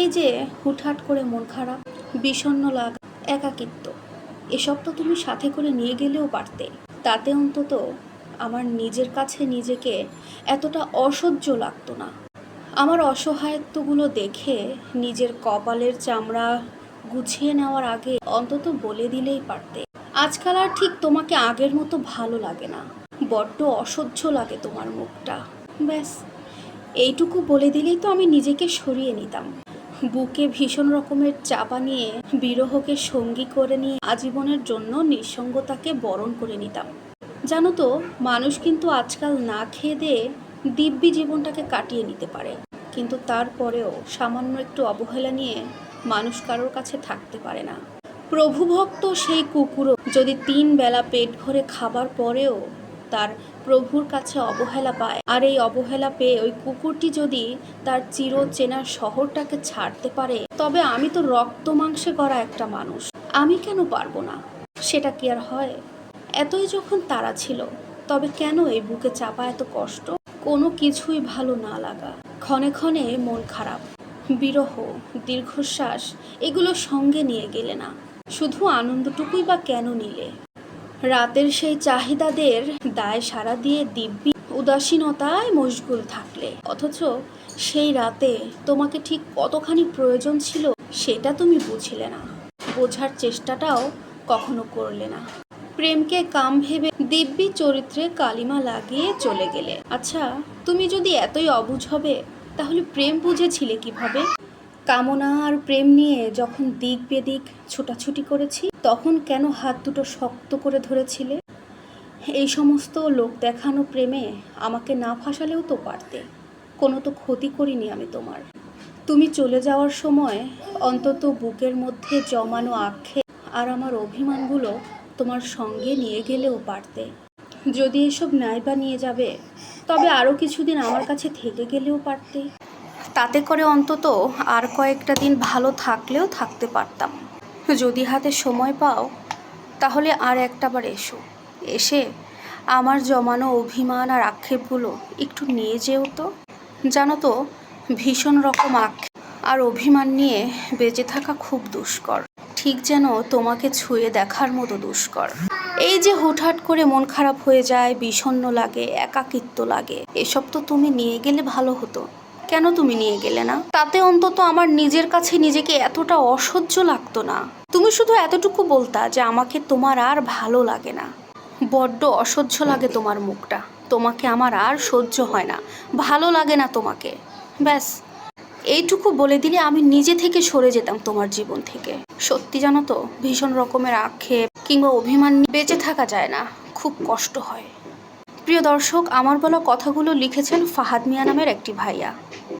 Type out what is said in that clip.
এই যে হুটহাট করে মন খারাপ, বিষণ্ণ লাগা, একাকিত্ব, এসব তো তুমি সাথে করে নিয়ে গেলেও পারতে। তাতে অন্তত আমার নিজের কাছে নিজেকে এতটা অসহ্য লাগতো না। আমার অসহায়ত্বগুলো দেখে নিজের কপালের চামড়া গুছিয়ে নেওয়ার আগে অন্তত বলে দিলেই পারতে। আজকাল আর ঠিক তোমাকে আগের মতো ভালো লাগে না। বড্ড অসহ্য লাগে তোমার মুখটা। ব্যাস, এইটুকু বলে দিলেই তো আমি নিজেকে সরিয়ে নিতাম। বুকে ভীষণ রকমের চাপা নিয়ে বিরহকে সঙ্গী করে নিয়ে আজীবনের জন্য নিঃসঙ্গতাকে বরণ করে নিতাম। জানো তো, মানুষ কিন্তু আজকাল না খেয়ে দিয়ে দিব্যি জীবনটাকে কাটিয়ে নিতে পারে। কিন্তু তারপরেও সামান্য একটু অবহেলা নিয়ে মানুষ কারোর কাছে থাকতে পারে না। প্রভুভক্ত সেই কুকুরও যদি তিন বেলা পেট ভরে খাবার পরেও তার প্রভুর কাছে অবহেলা পায়। আর এই অবহেলা পেয়ে ওই কুকুরটি যদি তার চির চেনার শহরটাকে ছাড়তে পারে, তবে আমি তো রক্ত মাংসে করা একটা মানুষ। আমি কেন পারব না? সেটা কি আর হয়? এতই যখন তারা ছিল, তবে কেন এই বুকে চাপা এত কষ্ট? কোনো কিছুই ভালো না লাগা। ক্ষণে ক্ষণে মন খারাপ। বিরহ, দীর্ঘশ্বাস, এগুলো সঙ্গে নিয়ে গেলে না। শুধু আনন্দটুকুই বা কেন নিলে? রাতের সেই চাহিদাদের দায় সারা দিয়ে দিব্যি উদাসীনতায় মশগুল থাকলে। অথচ সেই রাতে তোমাকে ঠিক কতখানি প্রয়োজন ছিল সেটা তুমি বুঝলে না। বোঝার চেষ্টাটাও কখনো করলে না। প্রেমকে কাম ভেবে দিব্যি চরিত্রে কালিমা লাগিয়ে চলে গেলে। আচ্ছা তুমি যদি এতই অবুঝ হবে, তাহলে প্রেম বুঝেছিলে কীভাবে? কামনা আর প্রেম নিয়ে যখন দিক বেদিক ছোটাছুটি করেছি, তখন কেন হাত দুটো শক্ত করে ধরেছিলে? এই সমস্ত লোক দেখানো প্রেমে আমাকে না ফাঁসালেও তো পারতে। কোনো তো ক্ষতি করিনি আমি তোমার। তুমি চলে যাওয়ার সময় অন্তত বুকের মধ্যে জমানো আক্ষেপ আর আমার অভিমানগুলো তোমার সঙ্গে নিয়ে গেলেও পারতে। যদি এসব নাই বা নিয়ে যাবে, তবে আরও কিছুদিন আমার কাছে থেকে গেলেও পারতে। তাতে করে অন্তত আর কয়েকটা দিন ভালো থাকলেও থাকতে পারতাম। যদি হাতে সময় পাও, তাহলে আর একটাবার এসো। এসে আমার জমানো অভিমান আর আক্ষেপগুলো একটু নিয়ে যেও তো। জানো তো, ভীষণ রকম আক্ষেপ আর অভিমান নিয়ে বেঁচে থাকা খুব দুষ্কর। ঠিক যেন তোমাকে ছুঁয়ে দেখার মতো দুষ্কর। এই যে হুটহাট করে মন খারাপ হয়ে যায়, বিষণ্ণ লাগে, একাকিত্ব লাগে, এসব তো তুমি নিয়ে গেলে ভালো হতো। কেন তুমি নিয়ে গেলে না? তাতে অন্তত আমার নিজের কাছে নিজেকে এতটা অসহ্য লাগতো না। তুমি শুধু এতটুকু বলতা যে আমাকে তোমার আর ভালো লাগে না। বড্ড অসহ্য লাগে তোমার মুখটা। তোমাকে আমার আর সহ্য হয় না। ভালো লাগে না তোমাকে। ব্যাস। এইটুকু বলে দিলে আমি নিজে থেকে সরে যেতাম তোমার জীবন থেকে। সত্যি জানো তো, ভীষণ রকমের আক্ষেপ কিংবা অভিমান বেঁচে থাকা যায় না। খুব কষ্ট হয়। প্রিয় দর্শক আমার বলা কথাগুলো লিখেছেন ফাহাদ মিয়া নামের একটি ভাইয়া।